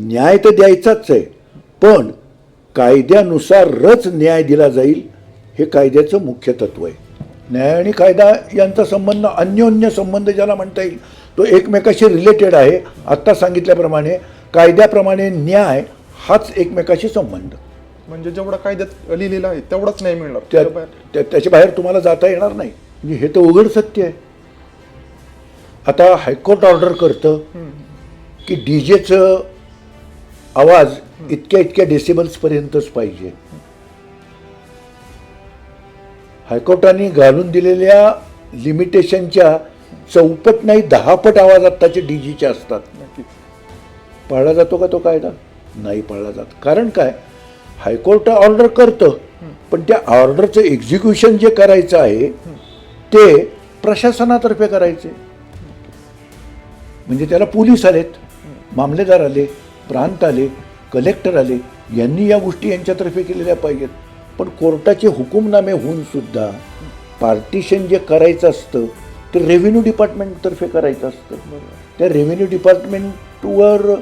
न्याय तर द्यायचाच आहे. पण कायद्यानुसारच न्याय दिला जाईल हे कायद्याचं मुख्य तत्व आहे. न्याय आणि कायदा यांचा संबंध अन्योन्य संबंध ज्याला म्हणता येईल तो एकमेकाशी रिलेटेड आहे. आत्ता सांगितल्याप्रमाणे कायद्याप्रमाणे न्याय हाच एकमेकाशी संबंध. म्हणजे जेवढा कायद्यात लिहिलेला आहे तेवढाच नाही मिळणार. त्या त्याच्या बाहेर. त्या- त्याच्या बाहेर तुम्हाला जाता येणार नाही. म्हणजे हे तर उघड सत्य आहे. आता हायकोर्ट ऑर्डर करतं की डी जेचं आवाज इतक्या इतक्या डेसिबल्सपर्यंतच पाहिजे. हायकोर्टाने घालून दिलेल्या लिमिटेशनच्या चौपट नाही दहापट आवाज आत्ताचे डी जीचे असतात. पाळला जातो का तो कायदा? नाही पाळला जात. कारण काय? हायकोर्ट ऑर्डर करतं पण त्या ऑर्डरचं एक्झिक्युशन जे करायचं आहे ते प्रशासनातर्फे करायचे. म्हणजे त्याला पोलीस आलेत मामलेदार आले प्रांत आले कलेक्टर आले यांनी या गोष्टी यांच्यातर्फे केलेल्या पाहिजेत. पण कोर्टाचे हुकुमनामे होऊन सुद्धा पार्टिशन जे करायचं असतं ते रेव्हेन्यू डिपार्टमेंटतर्फे करायचं असतं. त्या रेव्हेन्यू डिपार्टमेंटवर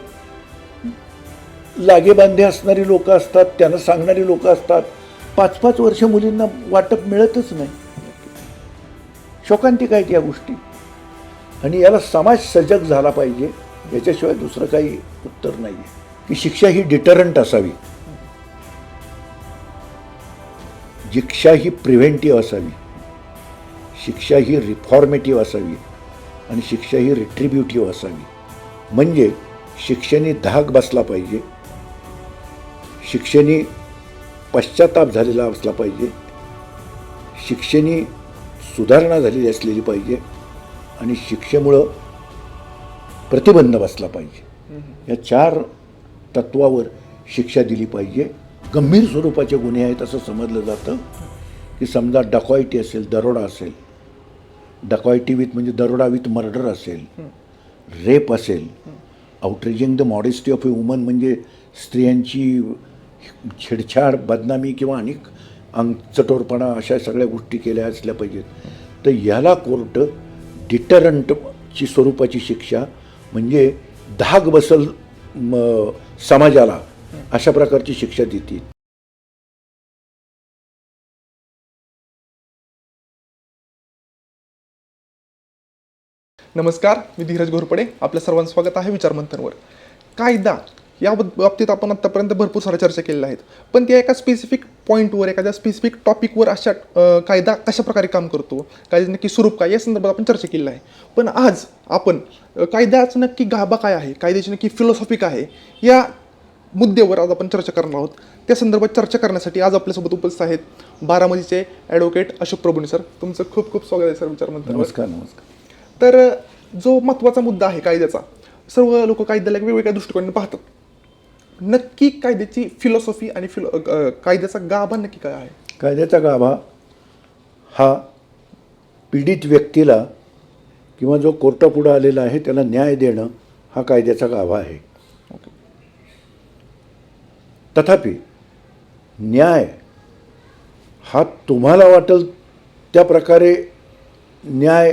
लागेबांधे असणारी लोकं असतात त्यांना सांगणारी लोकं असतात. पाच पाच वर्ष मुलींना वाटप मिळतच नाही. शोकांतिक आहेत या गोष्टी. आणि याला समाज सजग झाला पाहिजे. याच्याशिवाय दुसरं काही उत्तर नाही आहे की शिक्षा ही डिटरंट असावी. शिक्षा ही प्रिव्हेंटिव्ह असावी. शिक्षा ही रिफॉर्मेटिव्ह असावी. आणि शिक्षा ही रिट्रिब्युटिव्ह असावी. म्हणजे शिक्षेने धाक बसला पाहिजे. शिक्षेने पश्चाताप झालेला असला पाहिजे. शिक्षेने सुधारणा झालेली असलेली पाहिजे. आणि शिक्षेमुळं प्रतिबंध बसला पाहिजे. या चार तत्वावर शिक्षा दिली पाहिजे. गंभीर स्वरूपाचे गुन्हे आहेत असं समजलं जातं की समजा डकॉइटी असेल दरोडा असेल डकॉइटी विथ म्हणजे दरोडा विथ मर्डर असेल रेप असेल outraging the modesty of a woman म्हणजे स्त्रियांची छेडछाड बदनामी किंवा अनेक अंग चटोरपणा अशा सगळ्या गोष्टी केल्या असल्या पाहिजेत. तर याला कोर्ट डिटरंटची स्वरूपाची शिक्षा म्हणजे धाक बसल समाजाला अशा प्रकारची शिक्षा देतील. नमस्कार मी धीरज घोरपडे. आपल्या सर्वांचं स्वागत आहे विचारमंथनवर. कायदा या बाबतीत आपण आत्तापर्यंत भरपूर साऱ्या चर्चा केलेल्या आहेत. पण त्या एका स्पेसिफिक पॉईंटवर एखाद्या स्पेसिफिक टॉपिकवर अशा कायदा कशा प्रकारे काम करतो? कायद्याचं नक्की स्वरूप काय? या संदर्भात आपण चर्चा केलेली आहे. पण आज आपण कायद्याचं नक्की गाभा काय आहे? कायद्याची नक्की फिलॉसॉफी काय आहे? या मुद्द्यावर आज आपण चर्चा करणार आहोत. त्या संदर्भात चर्चा करण्यासाठी आज आपल्यासोबत उपस्थित आहेत बारामतीचे ॲडव्होकेट अशोक प्रभूने सर तुमचं खूप खूप स्वागत आहे सर विचारमंथनवर. नमस्कार नमस्कार. तर जो महत्त्वाचा मुद्दा आहे कायद्याचा सर्व लोक कायद्याला वेगवेगळ्या दृष्टिकोनाने पाहतात. नक्की कायद्याची फिलॉसॉफी आणि फिलो कायद्याचा गाभा नक्की काय आहे? कायद्याचा गाभा हा पीडित व्यक्तीला किंवा जो कोर्टापुढं आलेला आहे त्याला न्याय देणं हा कायद्याचा गाभा आहे. ओके. तथापि न्याय हा तुम्हाला वाटेल त्या प्रकारे न्याय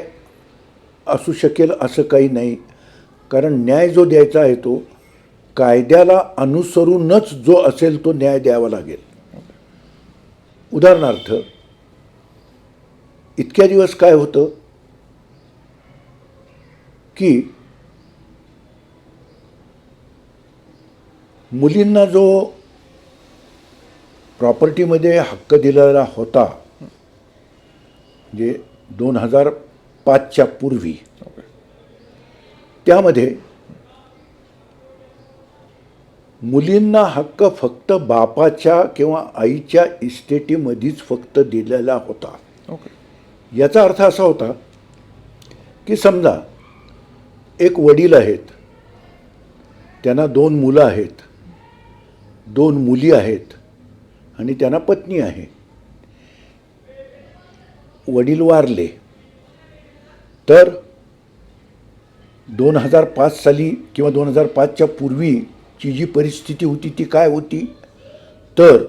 असू शकेल असं काही नाही. कारण न्याय जो द्यायचा आहे तो कायद्याला अनुसरूनच जो असेल तो न्याय द्यावा लागेल. उदाहरणार्थ इतक्या दिवस काय होतं? की मुलींना जो प्रॉपर्टीमध्ये हक्क दिलेला होता म्हणजे दोन हजार पाचच्या पूर्वी त्यामध्ये मुलींना हक्क फक्त बापाच्या किंवा आईच्या इस्टेटीमध्येच फक्त दिलेला होता. ओके. याचा अर्थ असा होता की समजा एक वडील आहेत. त्यांना दोन मुलं आहेत. दोन मुली आहेत आणि त्यांना पत्नी आहे. वडील वारले. तर दोन हजार पाच साली किंवा दोन हजार पाचच्या ती जी परिस्थिती होती ती काय होती? तर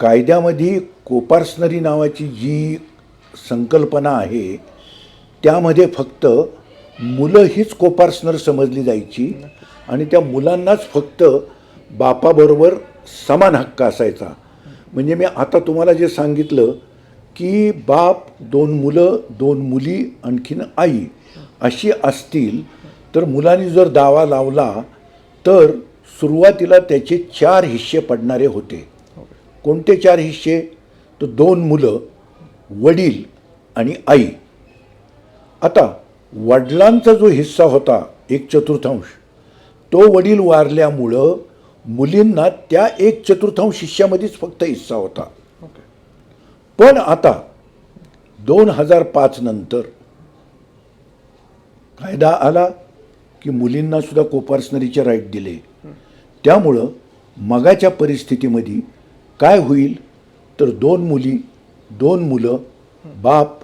कायद्यामध्ये कोपार्सनरी नावाची जी संकल्पना आहे त्यामध्ये फक्त मुलं हीच कोपार्सनर समजली जायची आणि त्या मुलांनाच फक्त बापाबरोबर समान हक्क असायचा. म्हणजे मी आता तुम्हाला जे सांगितलं की बाप दोन मुलं दोन मुली आणखीन आई अशी असतील तर मुलांनी जर दावा लावला तर सुरुवातीला त्याचे चार हिस्से पडणारे होते. कोणते चार हिस्से? तर दोन मुलं वडील आणि आई. आता वडिलांचा जो हिस्सा होता एक चतुर्थांश तो वडील वारल्यामुळं मुलींना त्या एक चतुर्थांश हिस्स्यामध्येच फक्त हिस्सा होता. पण आता दोन हजार पाच नंतर कायदा आला की मुलींना सुद्धा कोपार्सनरीचे राईट दिले. त्यामुळं मगाच्या परिस्थितीमध्ये काय होईल? तर दोन मुली दोन मुलं बाप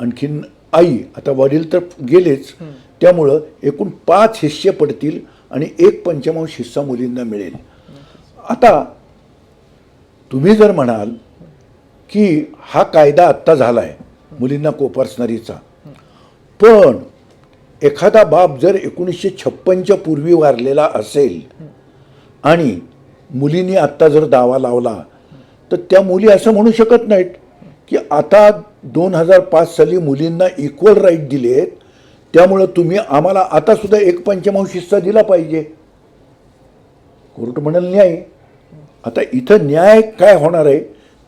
आणखीन आई आता वडील तर गेलेच त्यामुळं एकूण पाच हिस्से पडतील आणि एक पंचमांश हिस्सा मुलींना मिळेल. आता तुम्ही जर म्हणाल की हा कायदा आत्ता झाला आहे मुलींना कोपर्सनरीचा पण एखादा बाप जर एकोणीसशे छप्पनच्या पूर्वी वारलेला असेल आणि मुलींनी आत्ता जर दावा लावला तर त्या मुली असं म्हणू शकत नाहीत की आता दोन हजार पाच साली मुलींना इक्वल राईट दिले आहेत. त्यामुळं तुम्ही आम्हाला आता सुद्धा एक पंचमांश हिस्सा दिला पाहिजे. कोर्ट म्हणाल न्याय. आता इथं न्याय काय होणार आहे?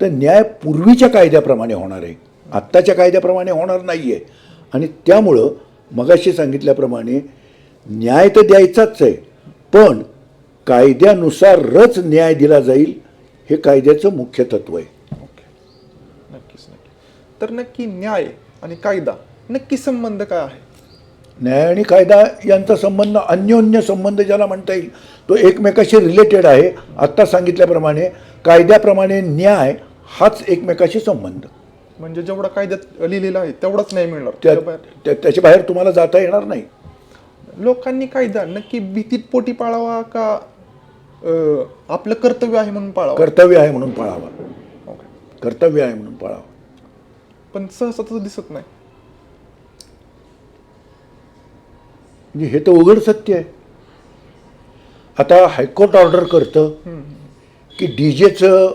तर न्याय पूर्वीच्या कायद्याप्रमाणे होणार आहे. आत्ताच्या कायद्याप्रमाणे होणार नाही आहे आणि त्यामुळं मगाशी सांगितल्याप्रमाणे न्याय तर द्यायचाच आहे पण कायद्यानुसारच न्याय दिला जाईल हे कायद्याचं मुख्य तत्व आहे. नक्कीच नक्की. तर नक्की न्याय आणि कायदा नक्की संबंध काय आहे? न्याय आणि कायदा यांचा संबंध अन्योन्य संबंध ज्याला म्हणता येईल तो एकमेकाशी रिलेटेड आहे. आत्ता सांगितल्याप्रमाणे कायद्याप्रमाणे न्याय हाच एकमेकाशी संबंध. म्हणजे जेवढा कायद्यात लिहिलेला आहे तेवढाच नाही मिळणार. त्या त्याबाहेर- त्या- त्याच्या बाहेर तुम्हाला जाता येणार नाही. लोकांनी कायदा नक्की भीतीत पोटी पाळावा का अं, आपलं कर्तव्य आहे म्हणून पाळावा? कर्तव्य आहे म्हणून पाळावा. कर्तव्य आहे म्हणून पाळावा. पण सहसा तसं दिसत नाही. म्हणजे हे तर उघड सत्य आहे. आता हायकोर्ट ऑर्डर करतं की डी जेचं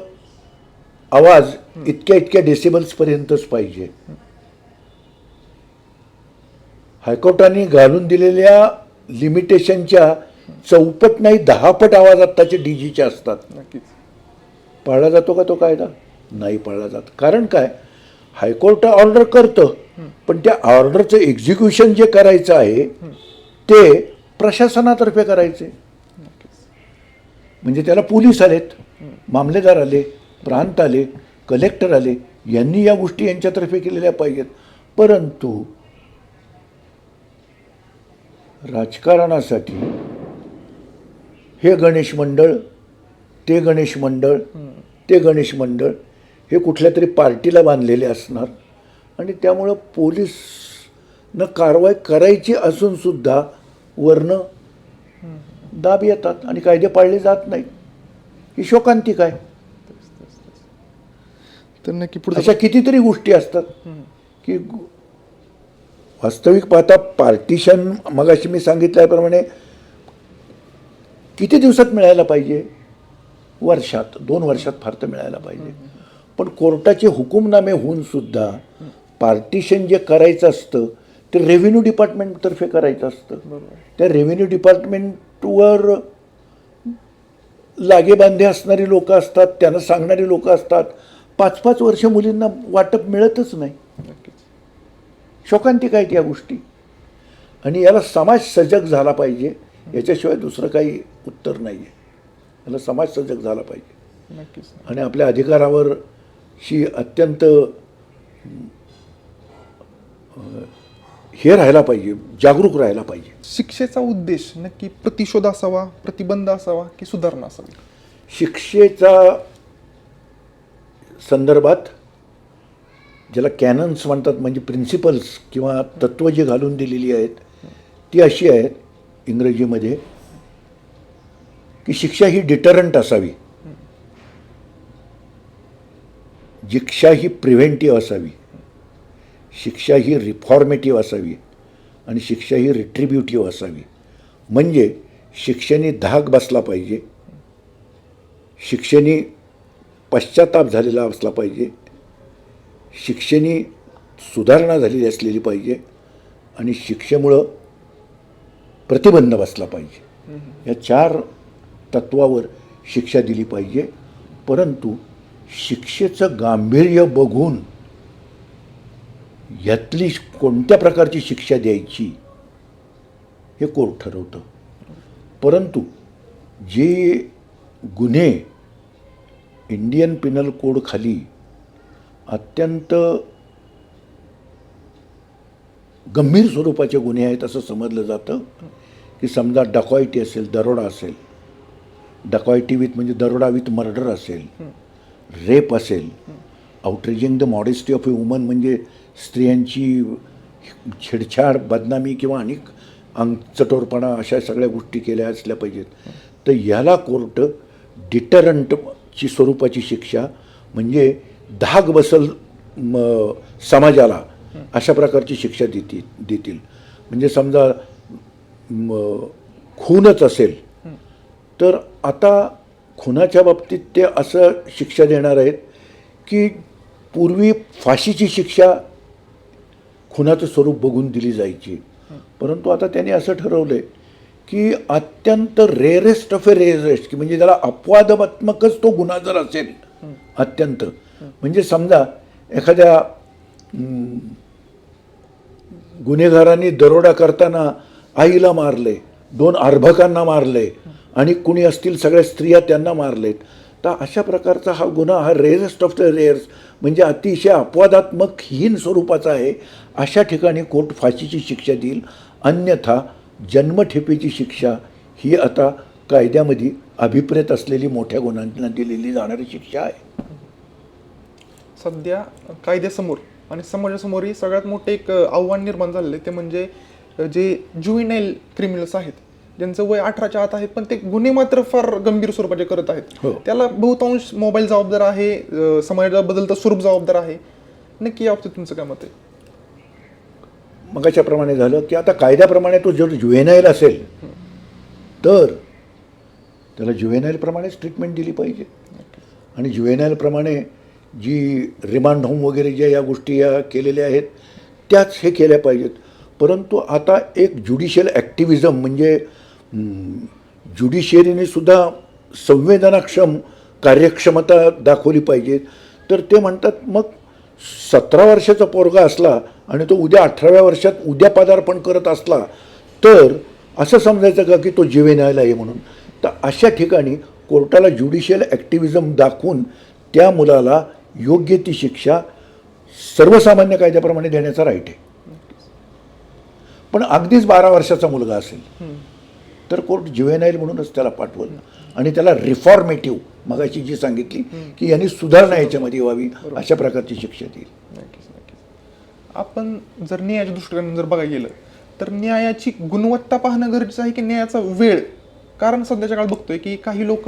आवाज इतक्या इतक्या डेसिबल्सपर्यंतच पाहिजे. हायकोर्टाने घालून दिलेल्या लिमिटेशनच्या चौपट नाही दहापट आवाज आत्ताचे डी जीचे असतात. नक्कीच. पाळला जातो का तो कायदा? नाही पाळला जात. कारण काय? हायकोर्ट ऑर्डर करतं पण त्या ऑर्डरचं एक्झिक्युशन जे करायचं आहे ते प्रशासनातर्फे करायचे. म्हणजे त्याला पोलीस आलेत मामलेदार आले प्रांत आले कलेक्टर आले यांनी या गोष्टी यांच्यातर्फे केलेल्या पाहिजेत. परंतु राजकारणासाठी हे गणेश मंडळ ते गणेश मंडळ ते गणेश मंडळ हे कुठल्या तरी पार्टीला बांधलेले असणार आणि त्यामुळं पोलीस न कारवाई करायची असून सुद्धा वरनं दाब येतात आणि कायदे पाळले जात नाहीत. ही शोकांतिक आहे. तर नक्की पुढे अशा कितीतरी गोष्टी असतात की वास्तविक पाहता पार्टिशन मगाशी मी सांगितल्याप्रमाणे किती दिवसात मिळायला पाहिजे? वर्षात दोन वर्षात फार तर मिळायला पाहिजे. पण कोर्टाचे हुकुमनामे होऊन सुद्धा पार्टिशन जे करायचं असतं ते रेव्हेन्यू डिपार्टमेंटतर्फे करायचं असतं. त्या रेव्हेन्यू डिपार्टमेंटवर लागेबांधे असणारी लोक असतात त्यांना सांगणारी लोक असतात पाच पाच वर्ष मुलींना वाटप मिळतच नाही. नक्कीच. शोकांतिक आहेत या गोष्टी. आणि याला समाज सजग झाला पाहिजे याच्याशिवाय दुसरं काही उत्तर नाही आहे याला समाज सजग झाला पाहिजे. नक्कीच. आणि आपल्या अधिकारावर शी अत्यंत हे राहायला पाहिजे जागरूक राहायला पाहिजे. शिक्षेचा उद्देश नक्की प्रतिशोध असावा प्रतिबंध असावा की सुधारणा असावी? शिक्षेचा संदर्भात ज्याला कॅनन्स म्हणतात म्हणजे प्रिन्सिपल्स किंवा तत्त्व जी घालून दिलेली आहेत ती अशी आहेत इंग्रजीमध्ये की शिक्षा ही डिटरंट असावी. शिक्षा ही प्रिव्हेंटिव्ह असावी. शिक्षा ही रिफॉर्मेटिव्ह असावी. आणि शिक्षा ही रिट्रिब्युटिव्ह असावी. म्हणजे शिक्षेने धाक बसला पाहिजे. शिक्षेने पश्चाताप झालेला असला पाहिजे. शिक्षेने सुधारणा झालेली असलेली पाहिजे आणि शिक्षेमुळं प्रतिबंध बसला पाहिजे. या चार तत्वावर शिक्षा दिली पाहिजे. परंतु शिक्षेचं गांभीर्य बघून यातली कोणत्या प्रकारची शिक्षा द्यायची हे कोर्ट ठरवतं. परंतु जे गुन्हे इंडियन पिनल कोडखाली अत्यंत गंभीर स्वरूपाचे गुन्हे आहेत असं समजलं जातं की समजा डकॉयटी असेल दरोडा असेल डकॉयटी विथ म्हणजे दरोडा विथ मर्डर असेल रेप असेल outraging the modesty of a woman म्हणजे स्त्रियांची छेडछाड बदनामी किंवा अनेक अंग चटोरपणा अशा सगळ्या गोष्टी केल्या असल्या पाहिजेत. तर याला कोर्ट डिटरंट ची स्वरूपाची शिक्षा म्हणजे धाग बसल म, समाजाला अशा प्रकारची शिक्षा देतील देतील. म्हणजे समजा खूनच असेल तर आता खुनाच्या बाबतीत ते असं शिक्षा देणार आहेत की पूर्वी फाशीची शिक्षा खुनाचं स्वरूप बघून दिली जायची. परंतु आता त्यांनी असं ठरवलं आहे की अत्यंत रेअरेस्ट ऑफ ए रेअरेस्ट की म्हणजे त्याला अपवादात्मकच तो गुन्हा जर असेल. अत्यंत. म्हणजे समजा एखाद्या गुन्हेगारांनी दरोडा करताना आईला मारले दोन अर्भकांना मारले आणि कुणी असतील सगळ्या स्त्रिया त्यांना मारलेत. तर अशा प्रकारचा हा गुन्हा हा रेअरेस्ट ऑफ द रेअर्स म्हणजे अतिशय अपवादात्मक हीन स्वरूपाचा आहे. अशा ठिकाणी कोर्ट फाशीची शिक्षा देईल. अन्यथा जन्मठेपेची शिक्षा ही आता कायद्यामध्ये अभिप्रेत असलेली मोठ्या गुन्ह्यांना दिलेली जाणारी शिक्षा आहे. सध्या कायद्यासमोर आणि समाजासमोरही सगळ्यात मोठे एक आव्हान निर्माण झालेलं आहे. ते म्हणजे जे जुविनाईल क्रिमिनल्स आहेत ज्यांचं वय अठराच्या आत आहे पण ते गुन्हे मात्र फार गंभीर स्वरूपाचे करत आहेत. हो. त्याला बहुतांश मोबाईल जबाबदार आहे समाजाला बदलतं स्वरूप जबाबदार आहे. नक्की या बाबतीत तुमचं काय मत आहे? मगाच्याप्रमाणे झालं की आता कायद्याप्रमाणे तो जर जुएनाईल असेल तर त्याला जुएनाईलप्रमाणेच ट्रीटमेंट दिली पाहिजे. आणि जुएनाईलप्रमाणे जी रिमांड होम वगैरे ज्या या गोष्टी या केलेल्या आहेत त्याच हे केल्या पाहिजेत. परंतु आता एक ज्युडिशियल ॲक्टिव्हिजम म्हणजे ज्युडिशियरीने सुद्धा संवेदनाक्षम कार्यक्षमता दाखवली पाहिजे. तर ते म्हणतात मग सतरा वर्षाचा पोरगा असला आणि तो उद्या अठराव्या वर्षात उद्या पदार्पण करत असला तर असं समजायचं का की तो जिवेनायला आहे म्हणून? तर अशा ठिकाणी कोर्टाला ज्युडिशियल ॲक्टिव्हिजम दाखवून त्या मुलाला योग्य ती शिक्षा सर्वसामान्य कायद्याप्रमाणे देण्याचा राईट आहे. पण अगदीच बारा वर्षाचा मुलगा असेल तर कोर्ट जुवेनाईल म्हणूनच त्याला पाठवलं. आणि त्याला रिफॉर्मेटिव्ह मगाशी जी सांगितली की यांनी सुधारणा याच्यामध्ये व्हावी अशा प्रकारची शिक्षा देईल आपण जर न्यायाच्या दृष्टिकोनातून जर बघायला गेलं तर न्यायाची गुणवत्ता पाहणं गरजेचं आहे की न्यायाचा वेळ? कारण सध्याच्या काळात बघतोय की काही लोक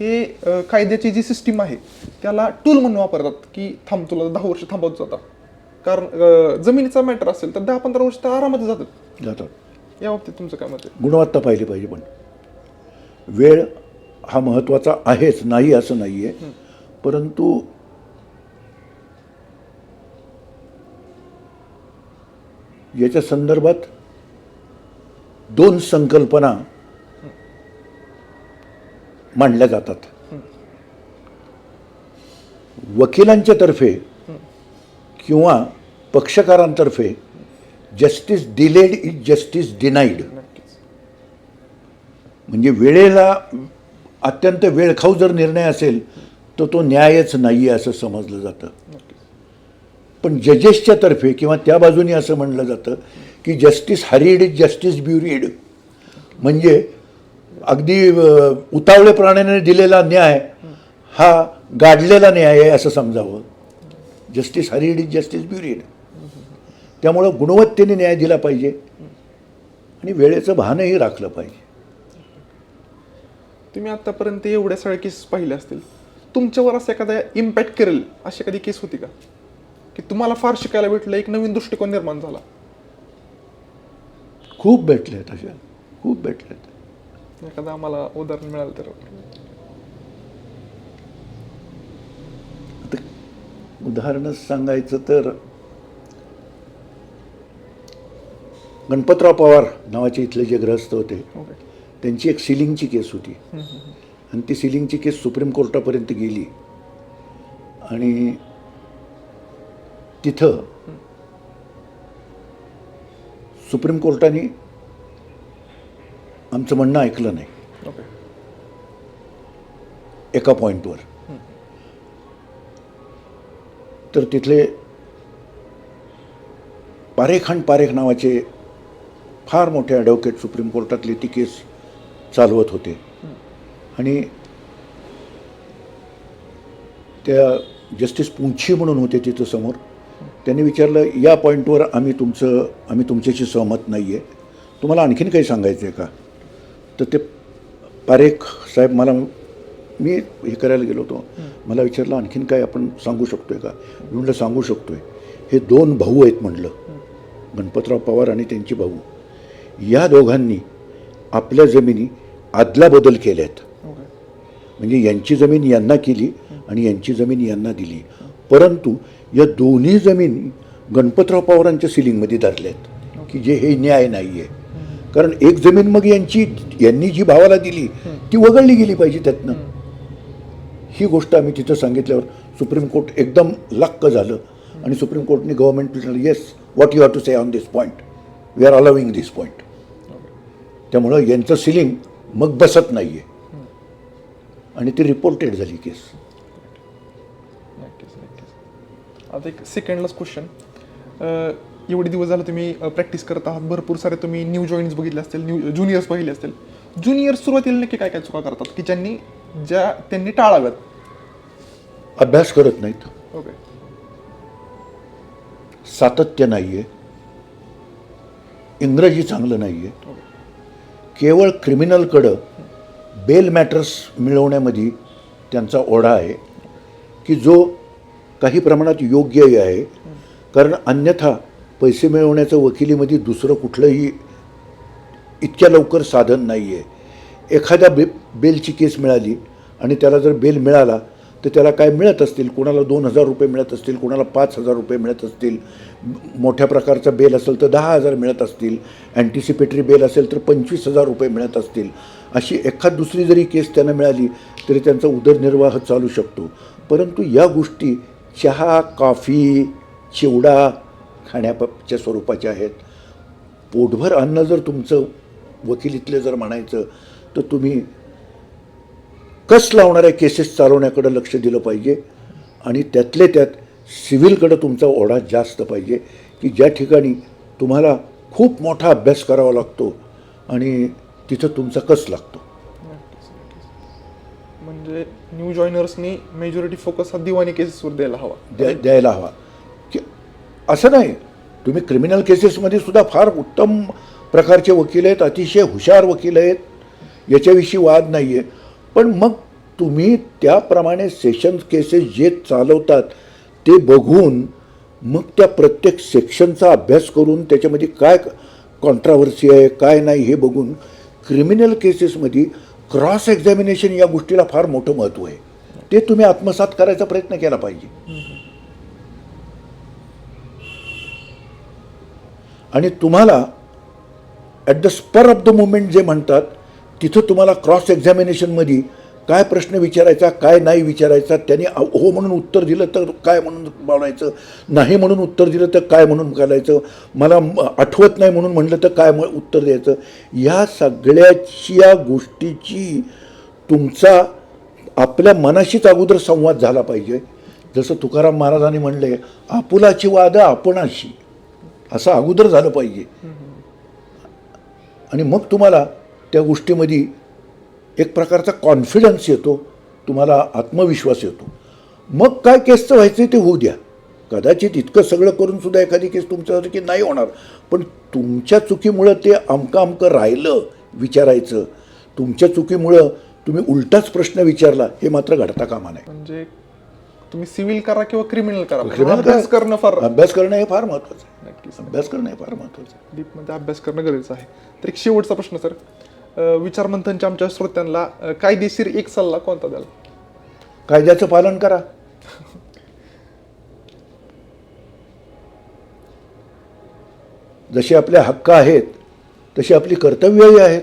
हे कायद्याची जी सिस्टीम आहे त्याला टूल म्हणून वापरतात की थांब तुला दहा वर्ष थांबवत जातात कारण जमिनीचा मॅटर असेल तर दहा पंधरा वर्ष तर आरामात जातात. जातात. या बाबतीत तुमचं काय मत आहे? गुणवत्ता पाहिली पाहिजे पण. वेळ हा महत्त्वाचा आहेच नाही असं नाही आहे परंतु याच्या संदर्भात दोन संकल्पना मांडल्या जातात. वकिलांच्या तर्फे किंवा पक्षकारांतर्फे justice delayed is justice denied म्हणजे वेळेला अत्यंत वेळखाऊ जर निर्णय असेल तर तो न्यायच नाही आहे असं समजलं जातं. पण जजेसच्या तर्फे किंवा त्या बाजूने असं म्हणलं जातं की justice hurried is justice buried. म्हणजे अगदी उतावळे प्राण्याने दिलेला न्याय हा गाडलेला न्याय आहे असं समजावं. Justice hurried is justice buried. त्यामुळं गुणवत्तेने न्याय दिला पाहिजे आणि वेळेचं भानही राखलं पाहिजे. तुम्ही आतापर्यंत एवढ्या सगळ्या केस पाहिल्या असतील. तुमच्यावर असं एखादा इम्पॅक्ट करेल अशी कधी केस होती का? की तुम्हाला फार शिकायला भेटलं एक नवीन दृष्टिकोन निर्माण झाला. खूप भेटले आहेत अशा. खूप भेटले एखादं आम्हाला उदाहरण मिळालं तर. उदाहरणच सांगायचं तर गणपतराव पवार नावाचे इथले जे ग्रहस्थ होते त्यांची एक सिलिंगची केस होती. आणि ती सिलिंगची केस सुप्रीम कोर्टापर्यंत गेली. आणि तिथं सुप्रीम कोर्टाने आमचं म्हणणं ऐकलं नाही. ओके. एका पॉईंटवर तर तिथले पारेखान पारेख नावाचे फार मोठे ॲडव्होकेट सुप्रीम कोर्टातली ती केस चालवत होते. आणि त्या जस्टिस पुंछी म्हणून होते तिथं समोर. त्यांनी विचारलं या पॉईंटवर आम्ही तुमचं आम्ही तुमच्याशी सहमत नाही आहे तुम्हाला आणखीन काही सांगायचं आहे का? तर ते पारेख साहेब मला मी हे करायला गेलो होतो. मला विचारलं आणखीन काय आपण सांगू शकतोय का? मी म्हटलं सांगू शकतोय. हे दोन भाऊ आहेत म्हणलं गणपतराव पवार आणि त्यांचे भाऊ. या दोघांनी आपल्या जमिनी आदलाबदल केल्यात. ओके. म्हणजे यांची जमीन यांना केली आणि यांची जमीन यांना दिली. परंतु या दोन्ही जमिनी गणपतराव पवारांच्या सिलिंगमध्ये धरल्यात की जे हे न्याय नाही आहे कारण एक जमीन मग यांची यांनी जी भावाला दिली ती वगळली गेली पाहिजे त्यातनं. ही गोष्ट आम्ही तिथं सांगितल्यावर सुप्रीम कोर्ट एकदम लक्क झालं. आणि supreme कोर्टने government yes what you have to say on this point we are allowing this point त्यामुळं यांचं सिलिंग मग बसत नाही आहे आणि ती रिपोर्टेड झाली केस नक्कीच नक्कीच आता एक सेकंडलाच क्वेश्चन एवढे दिवस झालं तुम्ही प्रॅक्टिस करत आहात. भरपूर सारे तुम्ही न्यू जॉईन्स बघितले असतील न्यू ज्युनियर्स बघितले असतील. ज्युनियर्स सुरुवातीला नक्की काय काय चुका करतात? की ज्यांनी ज्या त्यांनी टाळाव्यात? अभ्यास करत नाहीत. ओके सातत्य नाही आहे इंग्रजी चांगलं नाही आहे केवळ क्रिमिनलकडं बेल मॅटर्स मिळवण्यामध्ये त्यांचा ओढा आहे. की जो काही प्रमाणात योग्यही आहे. कारण अन्यथा पैसे मिळवण्याचं वकिलीमध्ये दुसरं कुठलंही इतक्या लवकर साधन नाही आहे एखाद्या बे बेलची केस मिळाली आणि त्याला जर बेल मिळाला तर त्याला काय मिळत असतील? कोणाला दोन हजार रुपये मिळत असतील? कोणाला पाच हजार रुपये मिळत असतील? मोठ्या प्रकारचा बेल असेल तर दहा हजार मिळत असतील. अँटिसिपेटरी बेल असेल तर पंचवीस हजार रुपये मिळत असतील. अशी एखाद दुसरी जरी केस त्यांना मिळाली तरी त्यांचा उदरनिर्वाह चालू शकतो. परंतु या गोष्टी चहा कॉफी चिवडा खाण्याच्या स्वरूपाच्या आहेत. पोटभर अन्न जर तुमचं वकिलीतले जर म्हणायचं तर तुम्ही कस लावणाऱ्या केसेस चालवण्याकडं लक्ष दिलं पाहिजे आणि त्यातले त्यात सिव्हिलकडं तुमचा ओढा जास्त पाहिजे की ज्या ठिकाणी तुम्हाला खूप मोठा अभ्यास करावा लागतो आणि तिथं तुमचा कस लागतो? म्हणजे न्यू जॉईनर्सनी मेजॉरिटी फोकस हा दिवाणी केसेसवर द्यायला हवा. द्या द्यायला हवा. की असं नाही. तुम्ही क्रिमिनल केसेसमध्ये सुद्धा फार उत्तम प्रकारचे वकील आहेत अतिशय हुशार वकील आहेत. याच्याविषयी वाद नाही आहे पण मग तुम्ही त्याप्रमाणे सेशन्स केसेस जे चालवतात ते बघून मग त्या प्रत्येक सेक्शनचा अभ्यास करून त्याच्यामध्ये काय कॉन्ट्रावर्सी आहे काय नाही हे बघून क्रिमिनल केसेसमध्ये क्रॉस एक्झामिनेशन या गोष्टीला फार मोठं महत्त्व आहे. ते तुम्ही आत्मसात करायचा प्रयत्न केला पाहिजे. आणि तुम्हाला at the spur of the moment जे म्हणतात तिथं तुम्हाला क्रॉस एक्झामिनेशनमध्ये काय प्रश्न विचारायचा काय नाही विचारायचा त्यांनी हो म्हणून उत्तर दिलं तर काय म्हणून बोलायचं नाही म्हणून उत्तर दिलं तर काय म्हणून घालायचं मला आठवत नाही म्हणून म्हणलं तर काय म- उत्तर द्यायचं. या सगळ्याची या गोष्टीची तुमचा आपल्या मनाशीच अगोदर संवाद झाला पाहिजे. जसं तुकाराम महाराजांनी म्हणले आपुलाची वाद आपणाशी असं अगोदर झालं पाहिजे. आणि मग तुम्हाला त्या गोष्टीमध्ये एक प्रकारचा कॉन्फिडन्स येतो तुम्हाला आत्मविश्वास येतो. मग काय केसचं व्हायचं ते होऊ द्या. कदाचित इतकं सगळं करून सुद्धा एखादी केस तुमच्यासारखी नाही होणार. पण तुमच्या चुकीमुळं ते अमकं अमकं राहिलं विचारायचं. तुमच्या चुकीमुळं तुम्ही उलटाच प्रश्न विचारला हे मात्र घडता कामा नये. म्हणजे तुम्ही सिव्हिल करा किंवा क्रिमिनल करा Criminal अभ्यास करा. करणं फार अभ्यास करणं हे फार महत्त्वाचं आहे. नक्की नक्कीच. अभ्यास करणं हे फार महत्त्वाचं आहे. डीपमध्ये अभ्यास करणं गरजेचं आहे. तर एक शेवटचा प्रश्न सर. विचारमंथनच्या आमच्या श्रोत्यांना कायदेशीर एक सल्ला कोणता द्याल? कायद्याचं पालन करा. जसे आपले हक्क आहेत तशी आपली कर्तव्यही आहेत.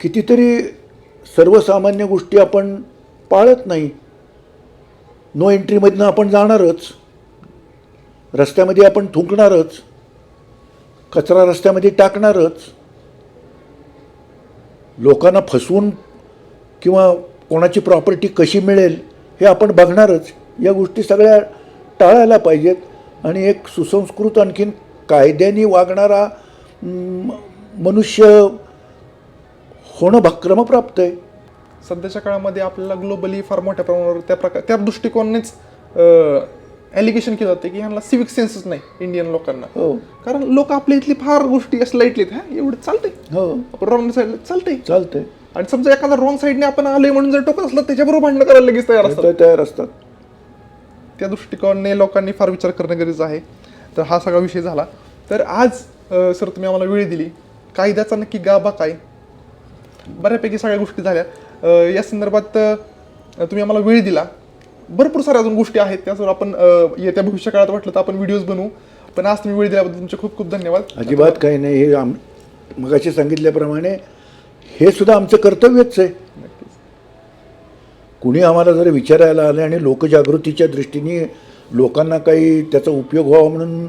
कितीतरी सर्वसामान्य गोष्टी आपण पाळत नाही. नो एंट्रीमधनं आपण जाणारच. रस्त्यामध्ये आपण थुंकणारच. कचरा रस्त्यामध्ये टाकणारच. लोकांना फसवून किंवा कोणाची प्रॉपर्टी कशी मिळेल हे आपण बघणारच. या गोष्टी सगळ्या टाळायला पाहिजेत. आणि एक सुसंस्कृत आणखीन कायद्याने वागणारा मनुष्य होणं भा क्रमप्राप्त आहे. सध्याच्या काळामध्ये आपल्याला ग्लोबली फार मोठ्या प्रमाणावर त्या प्रकार त्या दृष्टिकोनानेच ॲलिगेशन केलं जाते की ह्यांना सिविक सेन्सच नाही इंडियन लोकांना. हो. कारण लोक आपल्या इथली फार गोष्टी असं लाईटली हा? एवढं चालतंय. हो. आपण रॉंग साईडला चालतंय. चालतंय. आणि समजा एखादा रॉंग साईडने आपण आलोय म्हणून जर टोकत असलं त्याच्याबरोबर भांडणं करायला लगेच तयार असतात. तयार असतात. त्या दृष्टिकोनाने लोकांनी फार विचार करणं गरजेचं आहे. तर हा सगळा विषय झाला. तर आज सर तुम्ही आम्हाला वेळ दिली. कायद्याचा नक्की गाभा काय? बऱ्यापैकी सगळ्या गोष्टी झाल्या. या संदर्भात तुम्ही आम्हाला वेळ दिला. भरपूर साऱ्या अजून गोष्टी आहेत त्यावर आपण येत्या भविष्य काळात वाटलं तर आपण व्हिडिओज बनवू. पण आज तुम्ही वेळ दिल्याबद्दल तुमचे खूप खूप धन्यवाद. अजिबात काही नाही हे आम मगाशी सांगितल्याप्रमाणे हे सुद्धा आमचं कर्तव्यच आहे. कुणी आम्हाला जर विचारायला आले आणि लोकजागृतीच्या दृष्टीने लोकांना काही त्याचा उपयोग व्हावा म्हणून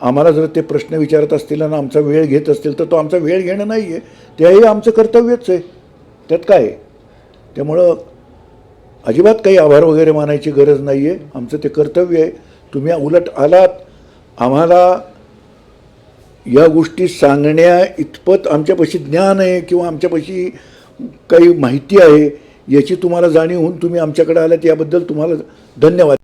आम्हाला जर ते प्रश्न विचारत असतील आणि आमचा वेळ घेत असतील तर तो आमचा वेळ घेणं नाही आहे त्याही आमचं कर्तव्यच आहे. त्यात काय? त्यामुळं अजिबात काही आभार वगैरे मानायची गरज नाही आहे आमचं ते कर्तव्य आहे. तुम्ही उलट आलात. आम्हाला या गोष्टी सांगण्या इतपत आमच्यापाशी ज्ञान आहे किंवा आमच्यापाशी काही माहिती आहे याची तुम्हाला जाणीव होऊन तुम्ही आमच्याकडे आलात याबद्दल तुम्हाला धन्यवाद.